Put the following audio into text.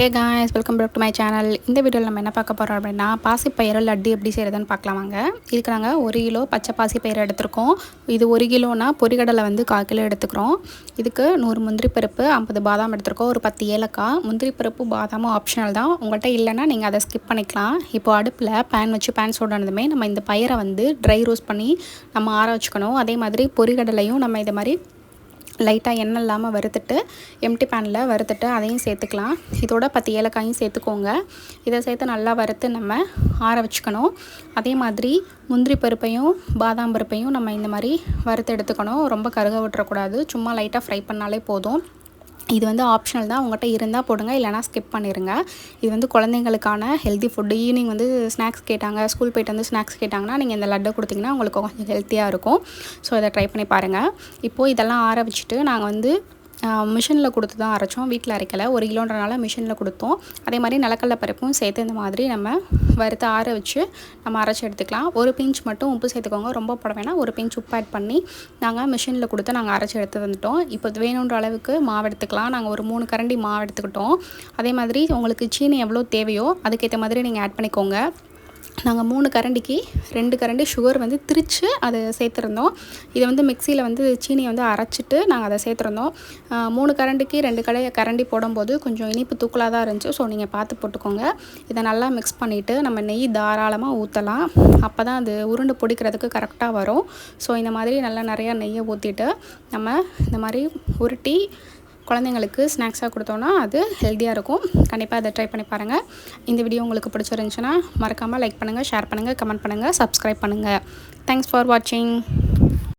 Hey guys welcome back to my channel இந்த வீடியோவில் நம்ம என்ன பார்க்க போகிறோம் அப்படின்னா பாசிப்பயிறு லட்டு எப்படி செய்கிறதுன்னு பார்க்கலாம் வாங்க. இதுக்கு நாங்கள் ஒரு கிலோ பச்சை பாசிப்பயிறு எடுத்துருக்கோம். இது ஒரு கிலோனா பொரிகடலை வந்து கால் கிலோ எடுத்துக்கிறோம். இதுக்கு நூறு முந்திரி பருப்பு ஐம்பது பாதாம் எடுத்துருக்கோம். ஒரு பத்து ஏலக்காய். முந்திரி பருப்பு பாதாமும் ஆப்ஷனல் தான். உங்கள்கிட்ட இல்லைன்னா நீங்கள் அதை ஸ்கிப் பண்ணிக்கலாம். இப்போ அடுப்பில் பேன் வச்சு பேன் சூடானதுமே நம்ம இந்த பயிரை வந்து ட்ரை ரோஸ்ட் பண்ணி நம்ம ஆற வச்சுக்கணும். அதே மாதிரி பொரிகடலையும் நம்ம இதை மாதிரி லைட்டாக எண்ணெய் இல்லாமல் வறுத்துட்டு எம்டி பேனில் வறுத்துட்டு அதையும் சேர்த்துக்கலாம். இதோட பத்து ஏலக்காயும் சேர்த்துக்கோங்க. இதை சேர்த்து நல்லா வறுத்து நம்ம ஆற வச்சுக்கணும். அதே மாதிரி முந்திரி பருப்பையும் பாதாம் பருப்பையும் நம்ம இந்த மாதிரி வறுத்து எடுத்துக்கணும். ரொம்ப கருக விட்டுறக்கூடாது. சும்மா லைட்டாக ஃப்ரை பண்ணாலே போதும். இது வந்து ஆப்ஷனல் தான். உங்கள்கிட்ட இருந்தால் போடுங்க இல்லைனா ஸ்கிப் பண்ணிடுங்க இது வந்து குழந்தைங்களுக்கான ஹெல்த்தி ஃபுட்டு ஈவினிங் வந்து ஸ்நாக்ஸ் கேட்டாங்க ஸ்கூல் போயிட்டு வந்து ஸ்நாக்ஸ் கேட்டாங்கன்னா நீங்கள் இந்த லட்டை கொடுத்தீங்கன்னா உங்களுக்கு கொஞ்சம் ஹெல்த்தியாக இருக்கும். ஸோ இதை ட்ரை பண்ணி பாருங்கள் இப்போது இதெல்லாம் ஆற வச்சுட்டு நாங்கள் வந்து மிஷினில் கொடுத்து தான் அரைச்சோம். வீட்டில் அரைக்கலை. ஒரு கிலோன்றனால மிஷினில் கொடுத்தோம். அதே மாதிரி நிலக்கடல பருப்பும் சேர்த்து இந்த மாதிரி நம்ம வறுத்து ஆற வச்சு நம்ம அரைச்சி எடுத்துக்கலாம். ஒரு பிஞ்ச் மட்டும் உப்பு சேர்த்துக்கோங்க. ரொம்ப போட வேணாம். ஒரு பிஞ்ச் உப்பு ஆட் பண்ணி நாங்கள் மிஷினில் கொடுத்து நாங்கள் அரைச்சி எடுத்து வந்துட்டோம். இப்போ வேணுன்ற அளவுக்கு மாவு எடுத்துக்கலாம். நாங்கள் ஒரு மூணு கரண்டி மாவு எடுத்துக்கிட்டோம். அதே மாதிரி உங்களுக்கு சீனி எவ்வளோ தேவையோ அதுக்கேற்ற மாதிரி நீங்கள் ஆட் பண்ணிக்கோங்க. நாங்கள் மூணு கரண்டிக்கு ரெண்டு கரண்டி சுகர் வந்து திரித்து அதை சேர்த்துருந்தோம். இதை வந்து மிக்சியில் வந்து சீனியை வந்து அரைச்சிட்டு நாங்கள் அதை சேர்த்துருந்தோம். மூணு கரண்டிக்கு ரெண்டு கடை கரண்டி போடும்போது கொஞ்சம் இனிப்பு தூக்கலாக தான் இருந்துச்சு. ஸோ நீங்கள் பார்த்து போட்டுக்கோங்க. இதை நல்லா மிக்ஸ் பண்ணிவிட்டு நம்ம நெய் தாராளமாக ஊற்றலாம் அப்போ தான் அது உருண்டு பிடிக்கிறதுக்கு கரெக்டாக வரும். ஸோ இந்த மாதிரி நல்லா நிறையா நெய்யை ஊற்றிட்டு நம்ம இந்த மாதிரி உருட்டி குழந்தைங்களுக்கு ஸ்நாக்ஸாக கொடுத்தோன்னா அது ஹெல்த்தியாக இருக்கும். கண்டிப்பாக அதை ட்ரை பண்ணி பாருங்கள் இந்த வீடியோ உங்களுக்கு பிடிச்சிருந்துச்சுன்னா மறக்காமல் லைக் பண்ணுங்கள் ஷேர் பண்ணுங்கள் கமெண்ட் பண்ணுங்கள் சப்ஸ்கிரைப் பண்ணுங்கள் தேங்க்ஸ் ஃபார் வாட்சிங்